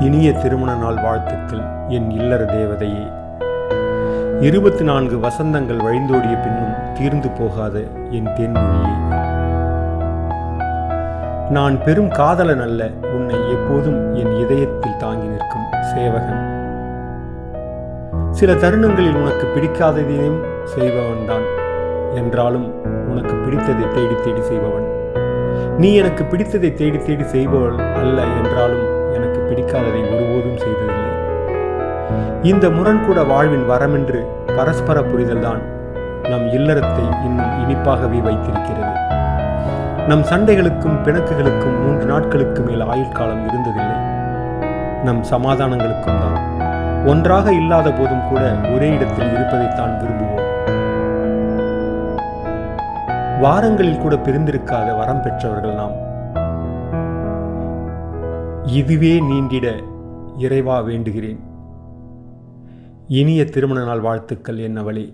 இனிய திருமண நாள் வாழ்த்துக்கள் என் இல்லற தேவதையே. இருபத்தி நான்கு வசந்தங்கள் வழிந்தோடிய பின்னும் தீர்ந்து போகாத என் தேன்மொழியே. நான் பெரும் காதலன் அல்ல உன்னை எப்போதும் என் இதயத்தில் தாங்கி நிற்கும் சேவகன். சில தருணங்களில் உனக்கு பிடிக்காததையும் செய்பவன்தான் என்றாலும் உனக்கு பிடித்ததை தேடி தேடி செய்பவன். நீ எனக்கு பிடித்ததை தேடி தேடி செய்பவள் அல்ல என்றாலும் இந்த முரண்கூட வாழ்வின் வரமென்று பரஸ்பர புரிதல்தான் நம் இல்லறத்தை இன்னும் இனிப்பாகவே வைத்திருக்கிறது. நம் சண்டைகளுக்கும் பிணக்குகளுக்கும் மூன்று நாட்களுக்கு மேல் ஆயுள் காலம் இருந்ததில்லை. நம் சமாதானங்களுக்கும் தான். ஒன்றாக இல்லாத போதும் கூட ஒரே இடத்தில் இருப்பதைத்தான் விரும்புவோம். வாரங்களில் கூட பிரிந்திருக்காத வரம் பெற்றவர்கள் நாம். இதுவே நீண்டிட இறைவா வேண்டுகிறேன். இனிய திருமண நாள் வாழ்த்துக்கள் என்னவளே